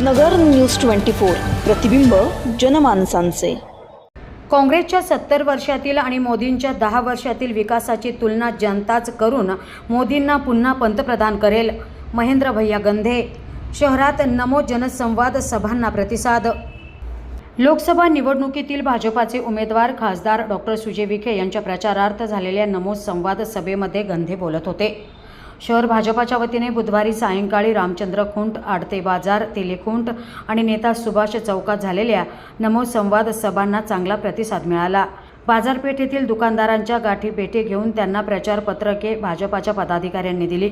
नगर news twenty four. प्रतिबिंब जनमानसांचे. काँग्रेसच्या सत्तर वर्षातील आणि मोदींच्या दहा वर्षातील विकासाची तुलना जनताच करून मोदींना पुन्हा पंतप्रधान करेल महेंद्र भैया गंधे. शहरात नमो जनसंवाद सभांना प्रतिसाद. लोकसभा निवडणुकीतील भाजपाचे उमेदवार खासदार डॉक्टर सुजय विखे यांच्या प्रचारार्थ झालेल्या नमो संवाद सभेमध्ये गंधे बोलत होते. शहर भाजपाच्या वतीने बुधवारी सायंकाळी रामचंद्र खुंट आडते बाजार तेलेखुंट आणि नेता सुभाष चौकात झालेल्या नमो संवाद सभांना चांगला प्रतिसाद मिळाला. बाजारपेठ येथील दुकानदारांच्या गाठी भेटी घेऊन त्यांना प्रचारपत्रके भाजपाच्या पदाधिकाऱ्यांनी दिली.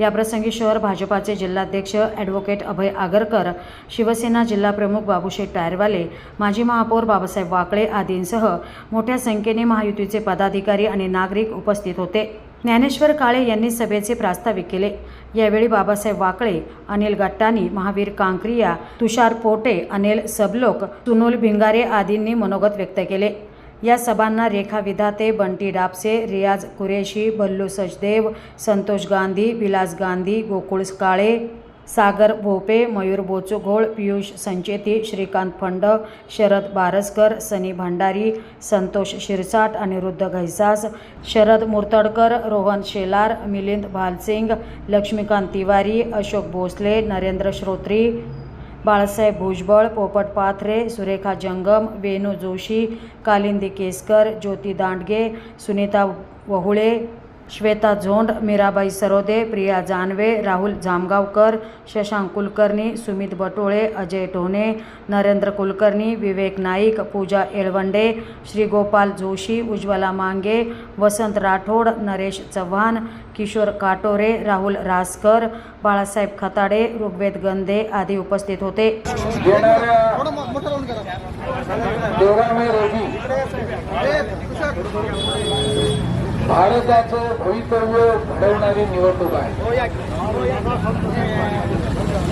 याप्रसंगी शहर भाजपाचे जिल्हाध्यक्ष ॲडव्होकेट अभय आगरकर शिवसेना जिल्हाप्रमुख बाबूशेठ टायरवाले माजी महापौर बाबासाहेब वाकळे आदींसह मोठ्या संख्येने महायुतीचे पदाधिकारी आणि नागरिक उपस्थित होते. ज्ञानेश्वर काळे यांनी सभेचे प्रास्ताविक केले. यावेळी बाबासाहेब वाकळे अनिल गट्टानी महावीर कांक्रिया तुषार पोटे अनिल सबलोक सुनोल भिंगारे आदींनी मनोगत व्यक्त केले. या सभांना रेखा विधाते बंटी डापसे रियाज कुरेशी भल्लू सचदेव संतोष गांधी विलास गांधी गोकुळ काळे सागर भोपे मयूर बोचुघोळ पियुष संचेती श्रीकांत फंड शरद बारसकर सनी भंडारी संतोष शिरसाट अनिरुद्ध घैसास शरद मुर्तडकर रोहन शेलार मिलिंद भालसिंग लक्ष्मीकांत तिवारी अशोक भोसले नरेंद्र श्रोत्री बाळासाहेब भुजबळ पोपट पाथरे सुरेखा जंगम वेणू जोशी कालिंदी केसकर ज्योती दांडगे सुनीता वहुळे श्वेता झोंड मीराबाई सरोदे प्रिया जानवे राहुल जामगावकर शशांक कुलकर्णी सुमित बटोळे अजय ढोणे नरेंद्र कुलकर्णी विवेक नाईक पूजा येळवंडे श्रीगोपाल जोशी उज्ज्वला मांगे वसंत राठोड नरेश चव्हाण किशोर काटोरे राहुल रासकर बाळासाहेब खताडे ऋग्वेद गंधे आदी उपस्थित होते येणाऱ्या तेरा मे रोजी भारताचं भवितव्य घडवणारी निवडणूक आहे.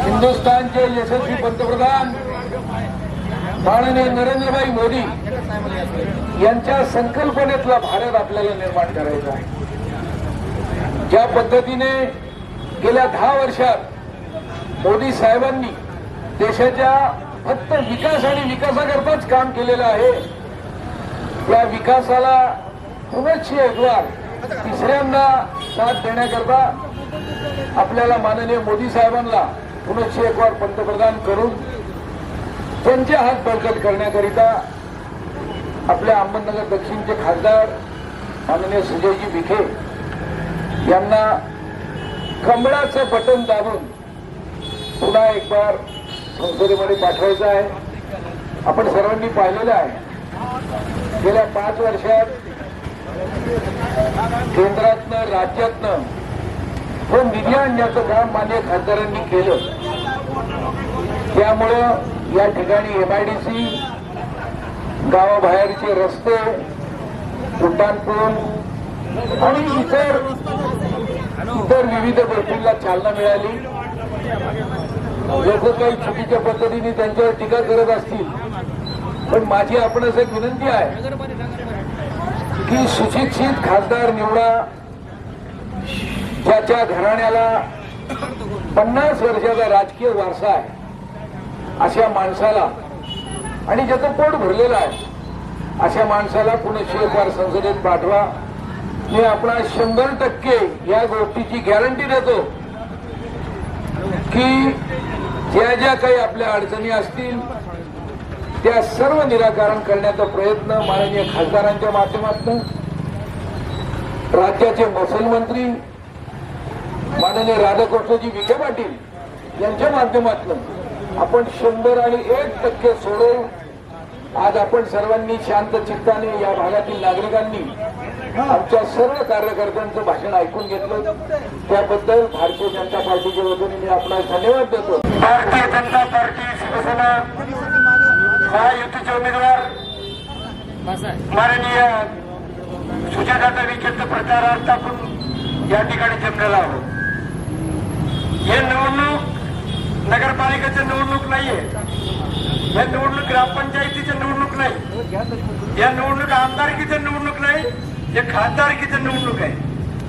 हिंदुस्थानचे यशस्वी पंतप्रधान माननीय नरेंद्रभाई मोदी यांच्या संकल्पनेतला भारत आपल्याला निर्माण करायचा आहे. ज्या पद्धतीने गेल्या दहा वर्षात मोदी साहेबांनी देशाच्या फक्त विकास आणि विकासाकरताच काम केलेलं आहे त्या विकासाला पुनश्च एकवार तिसऱ्यांदा साथ देण्याकरता आपल्याला माननीय मोदी साहेबांना पुनश्च एकवार पंतप्रधान करून त्यांचे हात बळकट करण्याकरिता आपल्या अहमदनगर दक्षिणचे खासदार माननीय सुजयजी विखे यांना कमळाचं बटन दाबून पुन्हा एक बार संसदेमध्ये पाठवायचं आहे. आपण सर्वांनी पाहिलेलं आहे. गेल्या पाच वर्षात केंद्रातनं राज्यातनं हे हो, निधी आणण्याचं काम मान्य खासदारांनी केलं. त्यामुळं या ठिकाणी एमआयडीसी गावाबाहेरचे रस्ते उड्डाणपूल आणि इतर इतर विविध गोष्टींना चालना मिळाली. लोक काही चुकीच्या पद्धतीने त्यांच्यावर टीका करत असतील. पण माझी आपणास एक विनंती आहे की सुशिक्षित खासदार निवडा ज्याच्या घराण्याला पन्नास वर्षाचा राजकीय वारसा आहे अशा माणसाला आणि ज्याचं पोट भरलेलं आहे अशा माणसाला पुनश्च एक संसदेत पाठवा. मी आपणा शंभर टक्के या गोष्टीची गॅरंटी देतो की ज्या ज्या काही आपल्या अडचणी असतील त्या सर्व निराकरण करण्याचा प्रयत्न माननीय खासदारांच्या माध्यमातून राज्याचे महसूल मंत्री माननीय राधाकृष्णजी विखे पाटील यांच्या माध्यमातून आपण शंभर आणि एक टक्के सोडवून आज आपण सर्वांनी शांत चित्ताने या भागातील नागरिकांनी आमच्या सर्व कार्यकर्त्यांचं भाषण ऐकून घेतलं. त्याबद्दल भारतीय जनता पार्टीच्या वतीने मी आपल्याला धन्यवाद देतो. भारतीय जनता पार्टी शिवसेना महायुतीचे उमेदवार माननीय सुजाता विखेंचं प्रचारार्थ आपण या ठिकाणी जमलेला आहोत. हे निवडणूक नगरपालिकेची निवडणूक नाहीये. या निवडणूक ग्रामपंचायतीची निवडणूक नाही. या निवडणूक आमदारकीची निवडणूक नाही हे खासदारकीची निवडणूक आहे.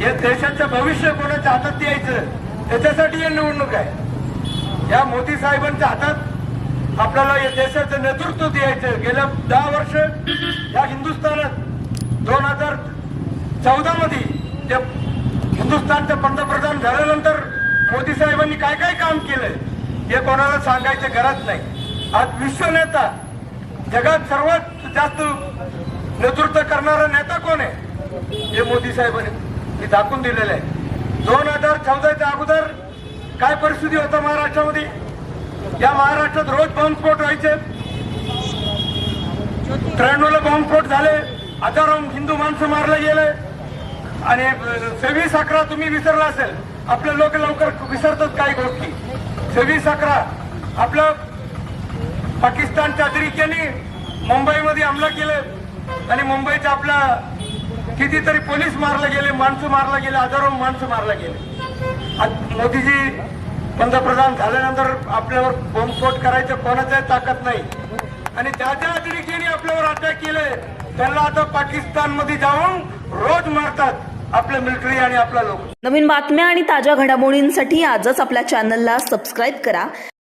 हे देशाचं भविष्य कोणाच्या हातात द्यायचं त्याच्यासाठी ही निवडणूक आहे. या मोदी साहेबांच्या हातात आपल्याला या देशाचं नेतृत्व द्यायचं गेल्या दहा वर्ष या हिंदुस्थानात दोन हजार चौदा मध्ये ते हिंदुस्थानचे पंतप्रधान झाल्यानंतर मोदी साहेबांनी काय काय काम केलंय हे कोणाला सांगायचं गरज नाही. आज विश्व नेता जगात सर्वात जास्त नेतृत्व करणारा नेता कोण आहे? हे मोदी साहेबांनी दाखवून दिलेलं आहे. दोन हजार चौदाच्या अगोदर काय परिस्थिती होता महाराष्ट्रामध्ये? या महाराष्ट्रात रोज बॉम्बस्फोट व्हायचे. त्र्याण्णवला बॉम्बस्फोट झाले. हजारो हिंदू माणसं मारले गेले. आणि सव्वीस अकरा तुम्ही विसरला असेल. आपले लोक लवकर विसरतात काही गोष्टी. सव्वीस अकरा. आपलं पाकिस्तानच्या अतिरेक्याने मुंबईमध्ये हमला केले. आणि मुंबईचा आपला कितीतरी पोलीस मारले गेले माणसं मारले गेले हजारो माणसं मारले गेले. मोदीजी पंतप्रधान झाल्यानंतर आपल्यावर बॉम्बस्फोट करायचं कोणाच्याही ताकद नाही. आणि त्याच्या अतिरेक्याने आपल्यावर अटॅक केले त्यांना आता पाकिस्तानमध्ये जाऊन रोज मारतात आपले मिलिटरी आणि आपला लोक. नवीन बातम्या आणि ताज्या घडामोडींसाठी आजच आपल्या चॅनलला सबस्क्राईब करा.